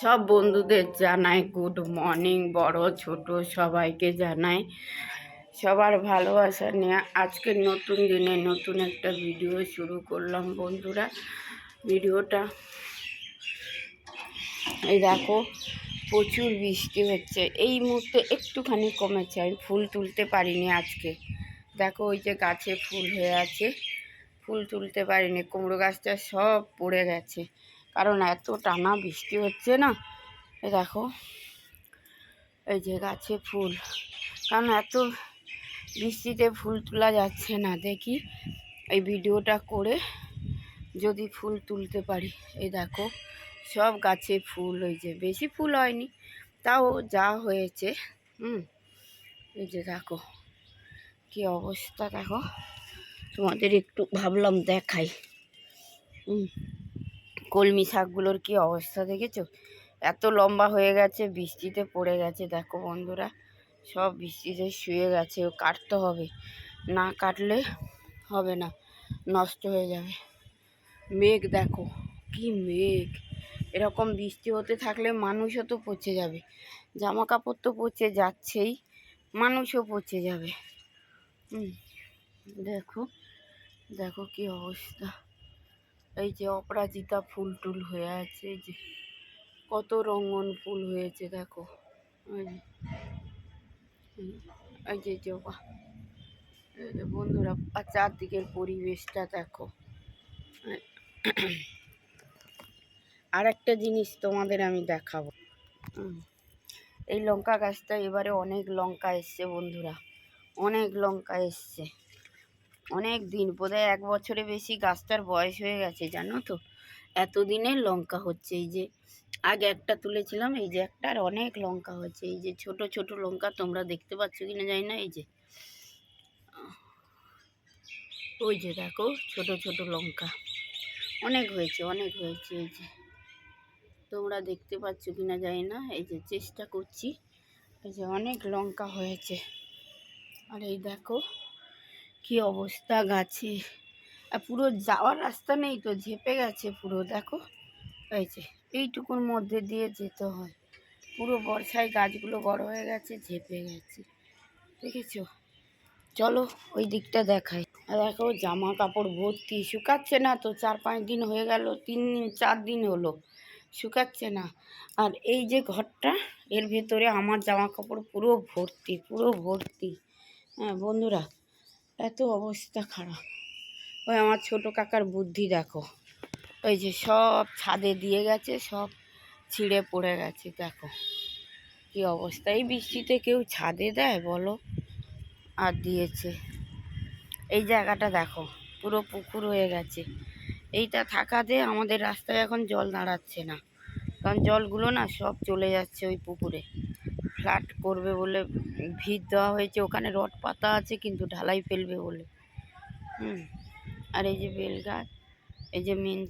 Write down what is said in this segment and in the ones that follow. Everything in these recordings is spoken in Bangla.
সব বন্ধুদের জানাই গুড মর্নিং বড়, ছোট, সবাইকে জানাই সবার ভালোবাসা নিয়ে আজকে নতুন দিনে নতুন একটা ভিডিও শুরু করলাম বন্ধুরা। ভিডিওটা এই দেখো, প্রচুর বৃষ্টি হচ্ছে। এই মুহূর্তে একটুখানি কমেছে, আমি ফুল তুলতে পারিনি আজকে। দেখো, ওই যে গাছে ফুল হয়ে আছে, ফুল তুলতে পারিনি, কুমড়ো গাছটা সব পড়ে গেছে। কারণ এত টানা বৃষ্টি হচ্ছে না। এ দেখো, এই যে গাছে ফুল। কারণ এত বৃষ্টিতে ফুল তোলা যাচ্ছে না, দেখি এই ভিডিওটা করে যদি ফুল তুলতে পারি। এই দেখো, সব গাছে ফুল ওই যে বেশি ফুল হয়নি, তাও যা হয়েছে, হুম। এই যে দেখো, কি অবস্থা দেখো। তোমাদের একটু ভাবলাম দেখাই। হুম। কলমি শাকগুলোর কি অবস্থা দেখেছ? এত লম্বা হয়ে গেছে, বৃষ্টিতে পড়ে গেছে। দেখো বন্ধুরা, সব বৃষ্টিতে শুয়ে গেছে। কাটতে হবে। না কাটলে হবে না, নষ্ট হয়ে যাবে। মেঘ দেখো, কি মেঘ। এরকম বৃষ্টি হতে থাকলে মানুষও তো পচে যাবে। জামা কাপড় তো পচে যাচ্ছেই, মানুষও পচে যাবে। হুম, দেখো দেখো কি অবস্থা। এই যে অপরাজিতা ফুল টুল হয়ে আছে, যে কত রঙন ফুল হয়েছে দেখো। এই যে বন্ধুরা চারদিকের পরিবেশটা দেখো। আর একটা জিনিস তোমাদের আমি দেখাবো। এই লঙ্কা গাছটা এবারে অনেক লঙ্কা এসছে বন্ধুরা, অনেক লঙ্কা এসছে। অনেক দিন বোধহয় এক বছরে বেশি গাছটার বয়স হয়ে গেছে, জানো তো? এতদিনের লঙ্কা হচ্ছে, এই যে আগে একটা তুলেছিলাম, এই যে একটা, আর অনেক লঙ্কা হচ্ছে, এই যে ছোট ছোট লঙ্কা তোমরা দেখতে পাচ্ছ কি না জানি না, এই যে ওই যে দেখো, ছোট ছোট লঙ্কা। অনেক হয়েছে অনেক হয়েছে, এই যে তোমরা দেখতে পাচ্ছ কি না জানি না, এই যে চেষ্টা করছি, এই যে অনেক লঙ্কা হয়েছে। আর এই দেখো কি অবস্থা গাছে? আর পুরো যাওয়ার রাস্তা নেই তো, ঝেপে গেছে পুরো, দেখো। যে, এইটুকুর মধ্যে দিয়ে যেতে হয়। পুরো বর্ষায় গাছগুলো বড় হয়ে গেছে, ঝেপে গেছে। দেখেছ? চলো ওই দিকটা দেখাই। আর দেখো জামা কাপড় ভর্তি, শুকাচ্ছে না তো, চার পাঁচ দিন হয়ে গেল, তিন দিন, চার দিন হলো, শুকাচ্ছে না। আর এই যে ঘরটা, এর ভেতরে আমার জামা কাপড় পুরো ভর্তি পুরো ভর্তি। হ্যাঁ বন্ধুরা এত অবস্থা খারাপ। ওই আমার ছোট কাকার বুদ্ধি দেখো। ওই যে সব ছাদে দিয়ে গেছে, সব ছিঁড়ে পড়ে গেছে, দেখো। কি অবস্থা। এই বৃষ্টিতে কেউ ছাদে দেয় বলো? আর দিয়েছে। এই জায়গাটা দেখো, পুরো পুকুর হয়ে গেছে। এইটা থাকাতে আমাদের রাস্তায় এখন জল দাঁড়াচ্ছে না। কারণ জলগুলো না সব চলে যাচ্ছে ওই পুকুরে। ফ্ল্যাট করবে বলে ভিত দেওয়া হয়েছে। ওখানে রড পাতা আছে, কিন্তু ঢালাই ফেলবে বলে। হুম, আর এই যে বেলগাছ, এই যে মেন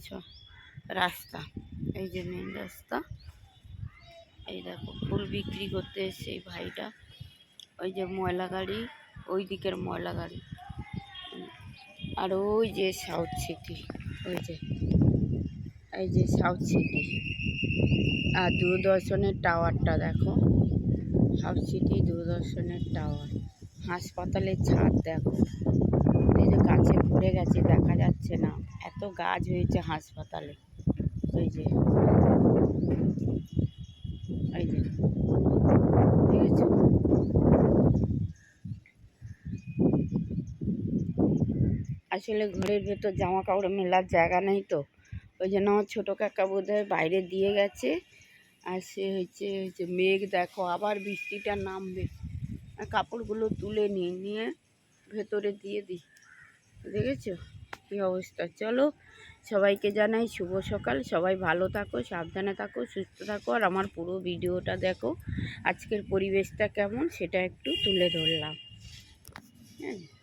রাস্তা, এই যে মেন রাস্তা, এই দেখো, ফুল বিক্রি করতে এসছে এই ভাইটা। ওই যে ময়লা গাড়ি, ওই দিকের ময়লা গাড়ি। আর ওই যে সাউথ সিটি, ওই যে, এই যে সাউথ সিটি। আর দূরদর্শনের টাওয়ারটা দেখো। সিটি দূরদর্শনের টাওয়ার। হাসপাতালের ছাদ দেখো। এই যে গাছে ভরে গেছে, দেখা যাচ্ছে না। এত গাছ হয়েছে হাসপাতালে। ওই যে যে আসলে ঘরের ভেতর জামা কাপড় মেলার জায়গা নেই তো। ওই জন্য আমার ছোটো কাকা বোধহয় বাইরে দিয়ে গেছে। আর সে হচ্ছে হচ্ছে মেঘ দেখো, আবার বৃষ্টিটা নামবে। কাপড়গুলো তুলে নিয়ে নিয়ে ভেতরে দিয়ে দিই। দেখেছ? কী অবস্থা? চলো, সবাইকে জানাই শুভ সকাল। সবাই ভালো থাকো, সাবধানে থাকো, সুস্থ থাকো। আর আমার পুরো ভিডিওটা দেখো, আজকের পরিবেশটা কেমন সেটা একটু তুলে ধরলাম। হ্যাঁ।